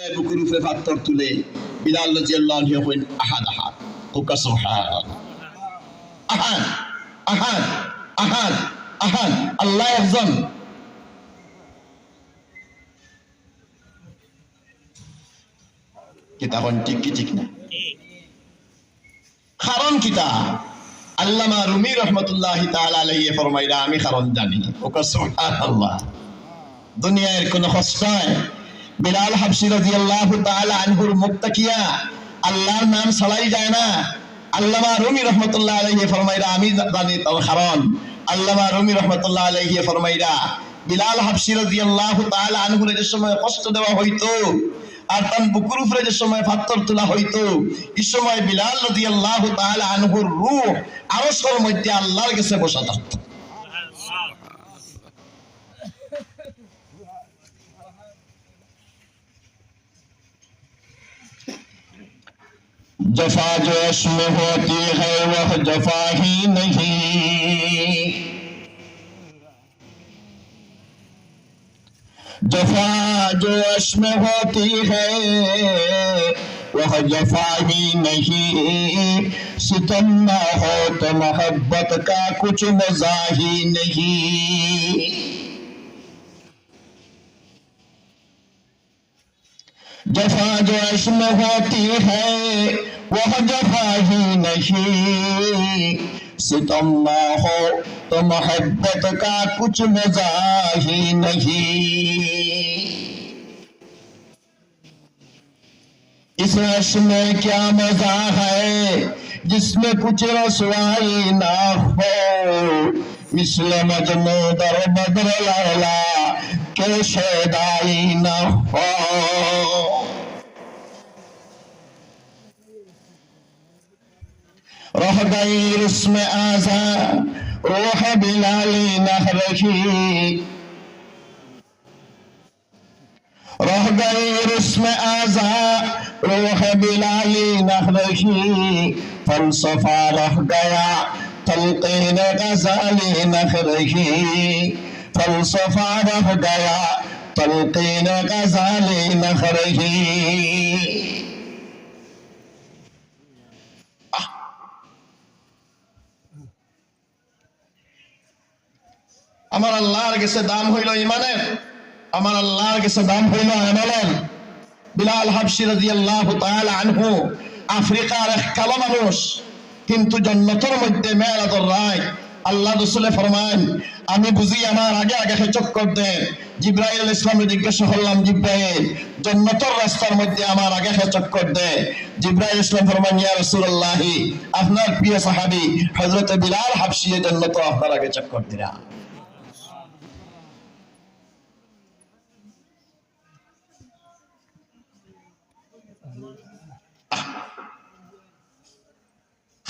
বুকুর উপরে কারণ কিতা? আল্লামা রুমি রহমতুল্লাহ ফরমাইরা, আমি কারণ জানি। ওকা সুবহানাল্লাহ। দুনিয়ার কোন কষ্টায় বিলাল হাবসি রাদিয়াল্লাহু তাআলা আনহুর মুখ তাকিয়া আল্লাহর নাম ছড়াই যায় না। আল্লামা রুমি রহমতুল্লাহ আলাইহি ফরমাইরা আমি জানি তার কারণ আল্লামা রুমি রহমতুল্লাহ আলাইহি ফরমাইরা, বিলাল হাবসি রাদিয়াল্লাহু তাআলা আনহুর যে সময় কষ্ট দেওয়া হইতো, আর তার বুকুর উপরে যে সময় পাথর তোলা হইতো, এই সময় বিলাল রাদিয়াল্লাহু তাআলা আনহুর রূহ আরশের মধ্যে আল্লাহর কাছে বসা থাকতো جفا جو اس میں ہوتی ہے وہ جفا ہی نہیں۔ جفا جو اس میں ہوتی ہے وہ جفا ہی نہیں۔ ستم نہ ہو تو محبت کا کچھ مزہ ہی نہیں۔ جفا جو عشم ہوتی ہے وہ جفا ہی نہیں ستم نہ ہو تو محبت کا کچھ مزہ ہی نہیں۔ اس عشق میں کیا مزہ ہے جس میں کچھ رسوائی نہ ہو؟ مثل مجنو در بدر لیلہ کے شیدائی نہ ہو؟ رہ گئی رسم آزا، روح بلالی نہ رہی روح گئی رسم آزا، روح بلالی نہ رہی فلسفہ رہ گیا، تلقین غزالی نہ رہی فلسفہ رہ گیا، تلقین غزالی نہ رہی আমার আল্লাহর কাছে দাম হইল ইমানের, আমার আল্লাহর কাছে দাম হইল আমলের। বিলাল হাবসি রাদিয়াল্লাহু তাআলা আনহু, আফ্রিকার এক কালো মানুষ, কিন্তু জন্নতের মধ্যে মেরাদর রায়, আল্লাহ রসুলে ফরমান আমি বুঝি আমার আগে আগে চক্কর দেন জিব্রাইল ইসলামে জিজ্ঞাসা করলাম, জিব্রাইল, জন্নতর রাস্তার মধ্যে আমার আগে চক্কর দে? জিব্রাইল ইসলাম ফরমান ইয়া রাসূলুল্লাহি, আপনার প্রিয় সাহাবী হযরত বিলাল হাবশি জন্নত আপনার আগে চক্কর দিরা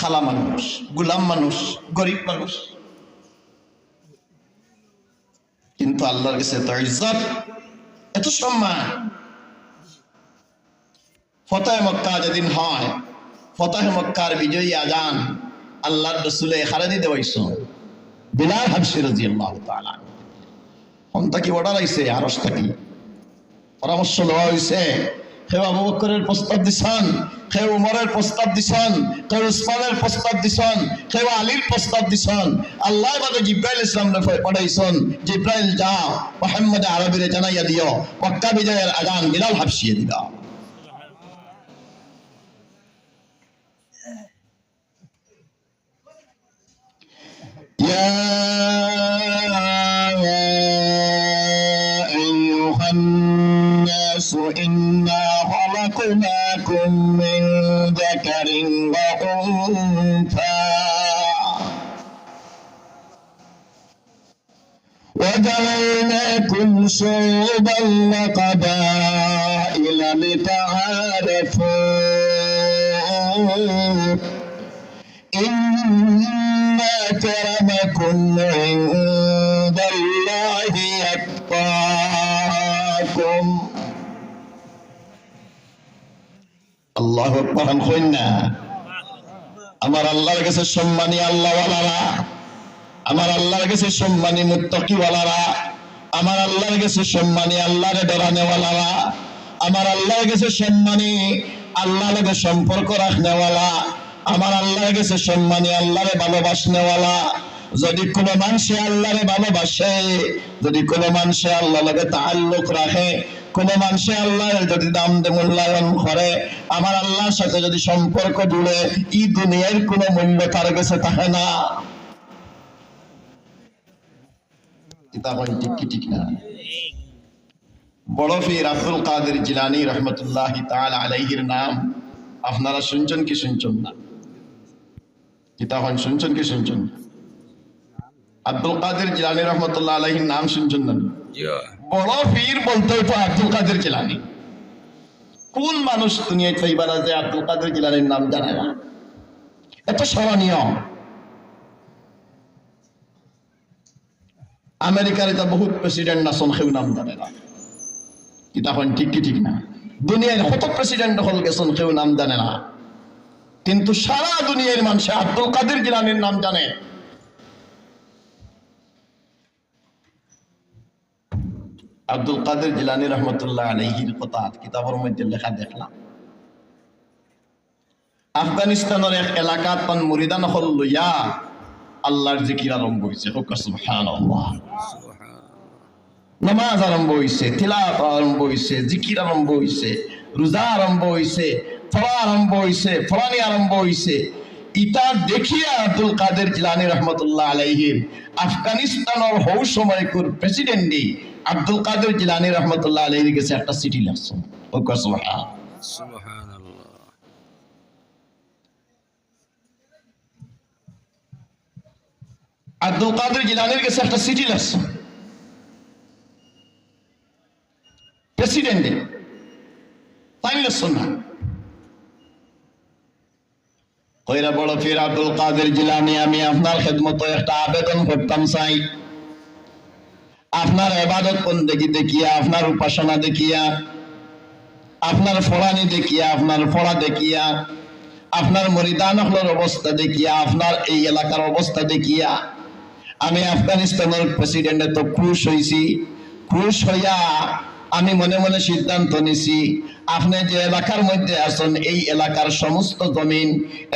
খালা মানুষ, গুলাম মানুষ, গরিব মানুষ। কিন্তু আল্লাহর কাছে এত ইজ্জত, এত সম্মান। ফতাহ মক্কা যেদিন হয়, ফতাহ মক্কার বিজয়ী আজান আল্লাহর রসুলে হারাদি দেওয়াইছ। বিলাল হাবসি রাজি আল্লাহ হন্তা কি অর্ডার আইছে? আরসটা কি? পরামর্শ লওয়া হয়েছে কেউ আবু বকরের প্রস্তাব দিছান কেউ উমরের প্রস্তাব দিছান কেউ উসমানের প্রস্তাব দিছান কেউ আলীর প্রস্তাব দিছান। আল্লাহ বাদে জিব্রাইল ইসলাম পড়াইছন জিব্রাইল যা মোহাম্মদ আরবিরে জানাইয়া দিও, মক্কা বিজয়ের আজান বিলাল হাফসিয়ে দিবা। يا من ذكر وأنثى. وجعلناكم شعوبا وقبائل لتعارفوا. إن أكرمكم عند الله أتقاكم আল্লাহ আকবার কইন না। আমার আল্লাহর কাছে সম্মানী আল্লাহওয়ালারা, আমার আল্লাহর কাছে সম্মানী আমার আল্লাহর কাছে সম্মানী আমার আল্লাহর কাছে সম্মানী আল্লাহ লাগে সম্পর্ক রাখনেওয়ালা, আমার আল্লাহর কাছে সম্মানী ভালোবাসনেওয়ালা, যদি কোনো মানুষে আল্লাহরে ভালোবাসে, যদি কোনো মানুষে আল্লাহ লাগে তাল্লুক রাখে কোন মানুষে আল্লাহর যদি দাম মূল্যায়ন করে, আমার আল্লাহর সাথে যদি সম্পর্ক জুড়ে, এই দুনিয়ার কোনো মূল্য তার কাছে থাকে না। বড় ফির আব্দুল কাদের জিলানি রহমতুল্লাহ তাআলা আলাইহির নাম, আপনারা শুনছেন কি শুনছেন না? কিতাব শুনছেন কি শুনছেন আব্দুল কাদের জিলানি রহমতুল্লাহ আলাইহির নাম শুনছেন না? বড় পীর বলতে হইতো আব্দুল কাদের জিলানি। কোন মানুষ দুনিয়ায় পাইবার যে আব্দুল কাদের জিলানির নাম জানে না। এত স্মরণীয় আমেরিকার এটা বহুত প্রেসিডেন্ট নাচন সেও নাম জানে না। কিতাখন ঠিক কি ঠিক না? দুনিয়ার কত প্রেসিডেন্ট হল গেছেন কেউ নাম জানে না। কিন্তু সারা দুনিয়ার মানুষ আব্দুল কাদের জিলানির নাম জানে। আব্দুল কাদের জিলানি রহমতুল্লাহ আলহির কথা কিতাবের মধ্যে লেখা দেখলাম। আফগানিস্তানের এক এলাকাত পান মুরিদান হল লইয়া আল্লাহর জিকির আরম্ভ হয়েছে নামাজ আরম্ভ হয়েছে তিলাত আরম্ভ হয়েছে জিকির আরম্ভ হয়েছে রোজা আরম্ভ হয়েছে ফলা আরম্ভ হয়েছে ফলানি আরম্ভ হয়েছে ইটা দেখিয়া আব্দুল কাদের জিলানি রহমতুল্লাহ আলাইহির আফগানিস্তানের হৌ সময়কুর প্রেসিডেন্টই আব্দুল কাদের জিলানি রহমতুল্লাহ আলাইহির কাছে একটা চিঠি লাগছে আব্দুল কাদের জিলানির কাছে একটা চিঠি লাগছে প্রেসিডেন্টে। তাই লাগছে না। কইরা বড় ফির আব্দুল কাদের জিলানি, আমি আপনার খেদমত একটা আবেদন করতাম চাই। আপনার এবাদত বন্দেগি দেখিয়া, আপনার উপাসনা দেখিয়া, আপনার ফড়ানি দেখিয়া, আপনার ফড়া দেখিয়া, আপনার মরিদান হলোর অবস্থা দেখিয়া, আপনার এই এলাকার অবস্থা দেখিয়া, আমি আফগানিস্তানের প্রেসিডেন্টে তো খুশ হয়েছি খুশ হইয়া আমি মনে মনে সিদ্ধান্ত নিছি, আপনি যে এলাকার মধ্যে আছেন, এই এলাকার সমস্ত জমিন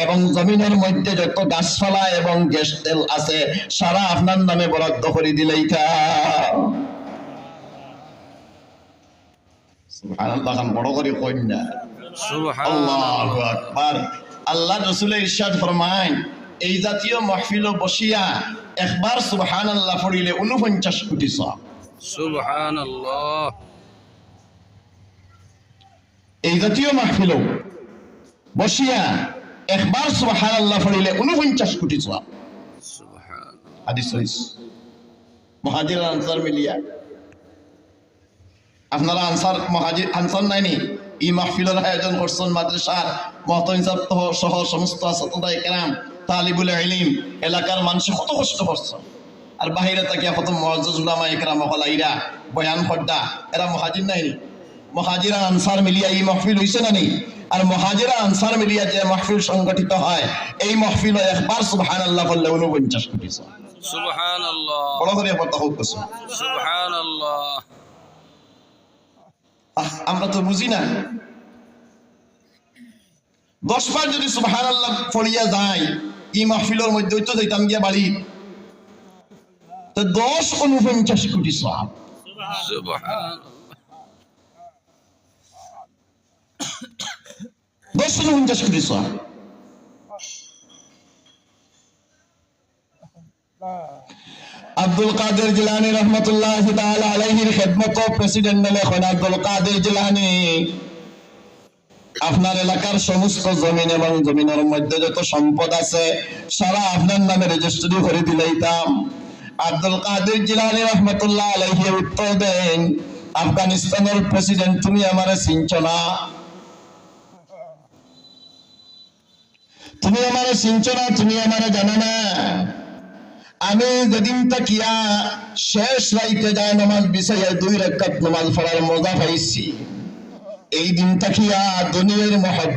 এবং জমিনের মধ্যে যত গাছপালা এবং গ্যাস তেল আছে, সারা আপনার নামে বরাদ্দ করে দিলেই তা। সুবহানাল্লাহ খান বড় করে কইন না। সুবহানাল্লাহ। আকবার। আল্লাহ রসুলের ইরশাদ ফরমায় এই জাতীয় মাহফিল বসিয়া একবার সুবহানাল্লাহ পড়িলে উনপঞ্চাশ কোটি সব সুবহানাল্লাহ। এই জাতীয় মাহফিল বসিয়া একবার সুবহানাল্লাহ পড়িলে উনপঞ্চাশ কোটি সব সুবহান হাদিস হইস মহাজির আনসার মিলিয়া আপনারা আনসার মহাজির আনসার নাইনি ই মাহফিলের আয়োজন করছেন মাদ্রাসার মহতম সহ সমস্ত ছাত্রদাই কেরাম তালিবুল ইলিম এলাকার মানুষ কত কষ্ট করছে আর বাহিরে তাকিয়া কত মহাজুজ উলামা একরাম হলাইরা বয়ান খড্ডা এরা মহাজির নাইনি মহাজিরা আনসার মিলিয়া এই মাহফিল হইছে না নি? আর মহাজিরা আনসার মিলিয়া যে মাহফিল সংগঠিত হয় এই মাহফিল একবার সুবহানাল্লাহ বললে উনপঞ্চাশ কোটি সব সুবহানাল্লাহ। বড় করে কথা হোক কিছু সুবহানাল্লাহ। আহ, আমরা তো বুঝি না। দশ বার যদি সুবহান আল্লাহ ফলিয়া যায় ই মাহফিলের মধ্যে তো যাইতাম গিয়া বাড়ি। দশ উনপঞ্চাশ কোটি সব। দশ উনপঞ্চাশ কোটি সব। আব্দুল কাদের জিলানি রহমতুল্লাহ তাআলা আলাইহির খেদমত প্রেসিডেন্ট লেখন আব্দুল কাদের জিলানি। আপনার এলাকার সমস্ত জমিন এবং জমিনের মধ্যে যত সম্পদ আছে, সারা আপনার নামে রেজিস্ট্রি করে দিলেইতাম। আব্দুল কাদের জিলানি রহমতুল্লাহ আলাইহি উত্তর দেন, আফগানিস্তানের প্রেসিডেন্ট, তুমি আমারে চিনছ না? তুমি আমারে চিনছ না, তুমি আমারে জানো না। আমি যেদিন তাকিয়া শেষ রাইতে যায় নামাজ বিষয়ে দুই রেখাত নামাজ পড়ার মজা পাইছি। এই দিন তাকিয়া দুনিয়ার মহব্বত